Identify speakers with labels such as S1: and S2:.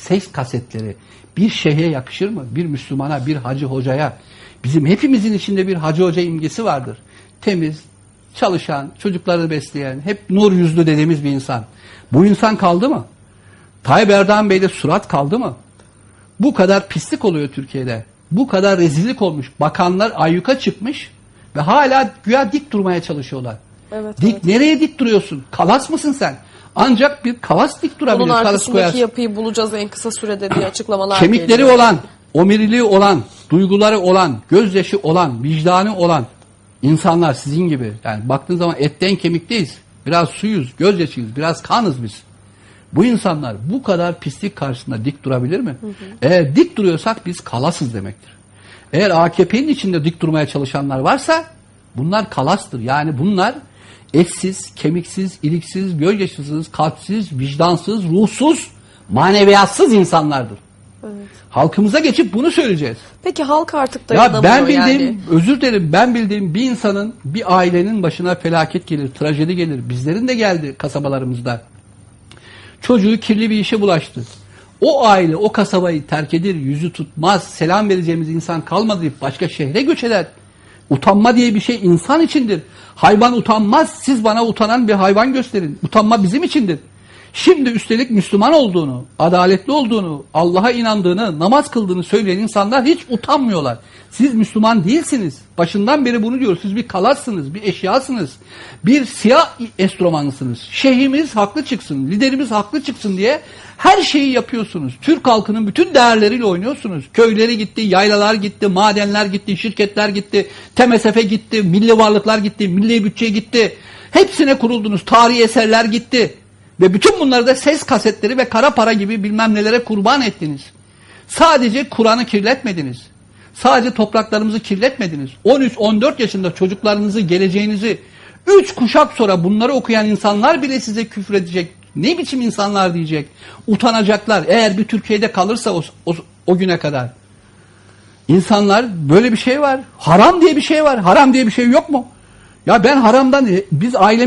S1: ses kasetleri bir şeyhe yakışır mı? Bir Müslümana, bir hacı hocaya. Bizim hepimizin içinde bir hacı hoca imgesi vardır. Temiz, çalışan, çocukları besleyen, hep nur yüzlü dediğimiz bir insan. Bu insan kaldı mı? Tayyip Erdoğan Bey'de surat kaldı mı? Bu kadar pislik oluyor Türkiye'de. Bu kadar rezillik olmuş. Bakanlar ayyuka çıkmış ve hala güya dik durmaya çalışıyorlar.
S2: Evet,
S1: dik
S2: evet.
S1: nereye dik duruyorsun? Kalas mısın sen? Ancak bir kalas dik durabilir. Kalas
S2: arkasındaki
S1: koyarsın.
S2: yapıyı bulacağız en kısa sürede diye açıklamalar
S1: Kemikleri
S2: geliyor.
S1: olan, omiriliği olan, duyguları olan, gözyaşı olan, vicdanı olan insanlar sizin gibi. Yani baktığın zaman etten kemikteyiz. Biraz suyuz, gözyaşıyız, biraz kanız biz. Bu insanlar bu kadar pislik karşısında dik durabilir mi? Eğer dik duruyorsak biz kalasız demektir. Eğer AKP'nin içinde dik durmaya çalışanlar varsa bunlar kalastır. Yani bunlar etsiz, kemiksiz, iliksiz, gözyaşısız, kalpsiz, vicdansız, ruhsuz, maneviyatsız insanlardır. Halkımıza geçip bunu söyleyeceğiz.
S2: Peki halk artık
S1: Ya
S2: dayanamıyor
S1: ben bildiğim,
S2: yani.
S1: özür dilerim ben bildiğim bir insanın, bir ailenin başına felaket gelir, trajedi gelir. Bizlerin de geldi kasabalarımızda. Çocuğu kirli bir işe bulaştı. O aile o kasabayı terk edir, yüzü tutmaz, selam vereceğimiz insan kalmadı deyip başka şehre göç eder. Utanma diye bir şey insan içindir. Hayvan utanmaz, siz bana utanan bir hayvan gösterin. Utanma bizim içindir. Şimdi üstelik Müslüman olduğunu, adaletli olduğunu, Allah'a inandığını, namaz kıldığını söyleyen insanlar hiç utanmıyorlar. Siz Müslüman değilsiniz. Başından beri bunu diyoruz. Siz bir kalarsınız, bir eşyasınız. Bir siyah enstrümansınız. Şeyhimiz haklı çıksın, liderimiz haklı çıksın diye her şeyi yapıyorsunuz. Türk halkının bütün değerleriyle oynuyorsunuz. Köyleri gitti, yaylalar gitti, madenler gitti, şirketler gitti, TMSF gitti, milli varlıklar gitti, milli bütçe gitti. Hepsine kuruldunuz. Tarihi eserler gitti. Ve bütün bunları da ses kasetleri ve kara para gibi bilmem nelere kurban ettiniz. Sadece Kur'an'ı kirletmediniz. Sadece topraklarımızı kirletmediniz. 13-14 yaşında çocuklarınızı, geleceğinizi 3 kuşak sonra bunları okuyan insanlar bile size küfredecek. Ne biçim insanlar diyecek. Utanacaklar. Eğer bir Türkiye'de kalırsa o, o, o güne kadar. İnsanlar böyle bir şey var. Haram diye bir şey var. Haram diye bir şey yok mu? Ya ben haramdan biz aile